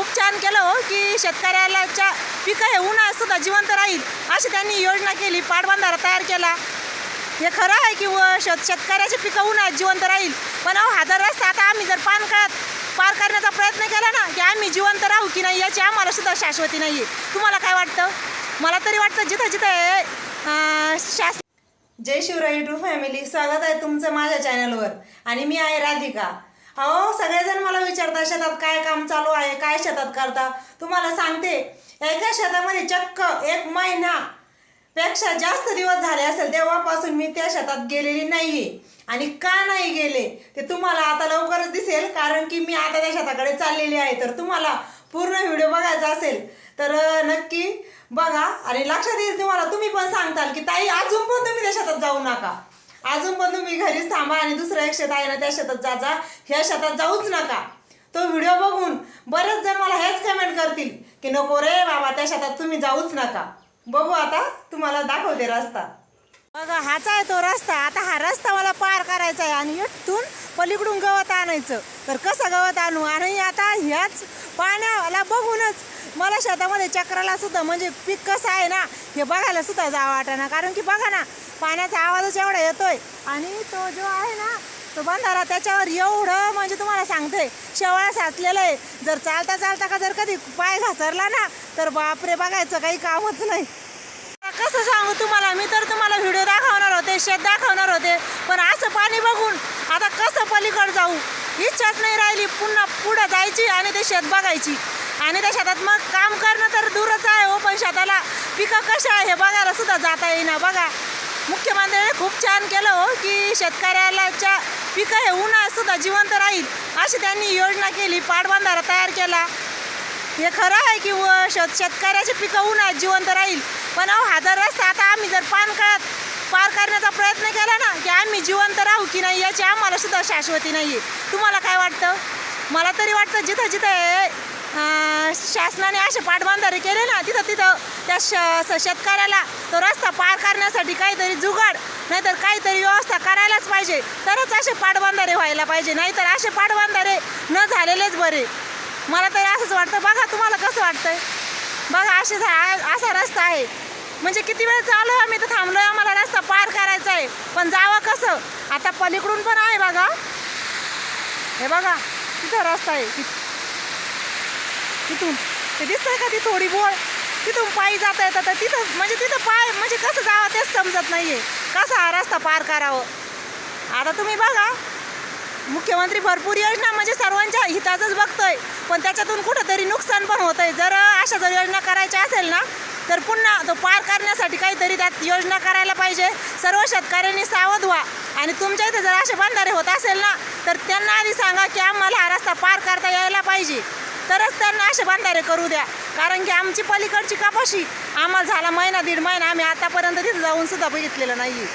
खूप छान केलं हो की शेतकऱ्यालाच्या पिकं हे उन्हाळ्यात सुद्धा जिवंत राहील अशी त्यांनी योजना केली पाटबंधारा तयार केला. हे खरं आहे की व शेत शेतकऱ्याचे पिकं उन्हाळ्यात जिवंत राहील. पण अहो हजार रस्ता आता आम्ही जर पान काळात पार करण्याचा प्रयत्न केला ना की आम्ही जिवंत राहू की नाही याची आम्हाला सुद्धा शाश्वती नाही आहे तुम्हाला काय वाटतं? मला तरी वाटतं जिथं जिथं शास जय शिवराय युट्यूब फॅमिली. स्वागत आहे तुमचं माझ्या चॅनलवर आणि मी आहे राधिका. अहो सगळेजण मला विचारतात शेतात काय काम चालू आहे? काय शेतात करता? तुम्हाला सांगते एका शेतामध्ये चक्क एक महिना पेक्षा जास्त दिवस झाले असेल तेव्हापासून मी त्या शेतात गेलेली नाहीये. आणि का नाही गेले ते तुम्हाला आता लवकरच दिसेल कारण की मी आता त्या शेताकडे चाललेली आहे. तर तुम्हाला पूर्ण व्हिडिओ बघायचा असेल तर नक्की बघा. आणि लक्षात येईल तुम्हाला तुम्ही पण सांगताल की ताई अजून पण तुम्ही त्या शेतात जाऊ नका. अजून पण तुम्ही घरीच थांबा आणि दुसरं एक शेत आहे ना त्या शेतात जा जा. ह्या शेतात जाऊच नका. तो व्हिडिओ बघून बरेच जण मला हेच कमेंट करतील की नको रे बाबा त्या शेतात तुम्ही जाऊच नका. बघू आता तुम्हाला दाखवते रस्ता. बघा हाच आहे तो रस्ता. आता हा रस्ता मला पार करायचा आहे आणि इथून पलीकडून गवत आणायचं. तर कसं गवत आणू? आणि आता ह्याच पाण्याला बघूनच मला शेतामध्ये चक्राला सुद्धा म्हणजे पीक कसं आहे ना हे बघायला सुद्धा जावं वाटाना. कारण की बघा ना पाण्याचा आवाजच एवढा येतोय. आणि तो जो आहे ना तो बंधारा त्याच्यावर एवढं म्हणजे तुम्हाला सांगते शेवाळा साचलेलं आहे. जर चालता चालता का जर कधी पाय घासरला ना तर बापरे बघायचं काही कामच नाही. कसं सांगू तुम्हाला मी तर तुम्हाला व्हिडिओ दाखवणार होते शेत दाखवणार होते पण असं पाणी बघून आता कसं पलीकडे जाऊ? इच्छाच नाही राहिली पुन्हा पुढं जायची आणि ते शेत बघायची. आणि त्या शेतात मग काम करणं तर दूरच आहे हो पण शेताला पिकं कशा आहे हे बघायला सुद्धा जाता येईना बघा. मुख्यमंत्र्यांनी खूप छान केलं हो की शेतकऱ्यालाच्या पिकं हे उन्हासुद्धा जिवंत राहील अशी त्यांनी योजना केली पाटबंधारा तयार केला. हे खरं आहे की व शेत शेतकऱ्याचे पिकं उन्हाळ्यात जिवंत राहील. पण अहो हजार रस्ता आता आम्ही जर पान काळात पार करण्याचा प्रयत्न केला ना की आम्ही जिवंत राहू की नाही याची आम्हाला सुद्धा शाश्वती नाही आहे तुम्हाला काय वाटतं? मला तरी वाटतं जिथं जिथं शासनाने असे पाटबंधारे केले ना तिथं तिथं त्या श शेतकऱ्याला तो रस्ता पार करण्यासाठी काहीतरी जुगाड नाहीतर काहीतरी व्यवस्था करायलाच पाहिजे. तरच असे पाटबंधारे व्हायला पाहिजे नाहीतर असे पाटबंधारे न झालेलेच बरे. मला तरी असंच वाटतं. बघा तुम्हाला कसं वाटतंय? बघा असे झा- असा रस्ता आहे. म्हणजे किती वेळ चालू आहे? आम्ही तर थांबलोय. आम्हाला रस्ता पार करायचा आहे. पण जावं कसं? आता पलीकडून पण आहे बघा. हे बघा तिथं रस्ता आहे. तिथून. ते दिसतंय का ती थोडी बोळ? तिथून पायी जाता येतात तर तिथं म्हणजे तिथं पाय म्हणजे कसं जावं तेच समजत नाहीये. कसा हा रस्ता पार करावं? आता तुम्ही बघा मुख्यमंत्री भरपूर योजना म्हणजे सर्वांच्या हिताचंच बघतोय. पण त्याच्यातून कुठंतरी नुकसान पण होतंय. जर अशा जर योजना करायच्या असेल ना तर पुन्हा तो पार करण्यासाठी काहीतरी त्यात योजना करायला पाहिजे. सर्व शेतकऱ्यांनी सावध व्हा. आणि तुमच्या इथे जर असे बंधारे होत असेल ना तर त्यांना आधी सांगा की आम्हाला हा रस्ता पार करता यायला पाहिजे. तरच त्यांना असे बंधारे करू द्या. कारण की आमची पलीकडची कपाशी आम्हाला झाला महिना दीड महिना आम्ही आतापर्यंत तिथे जाऊन सुद्धा बघितलेलं नाही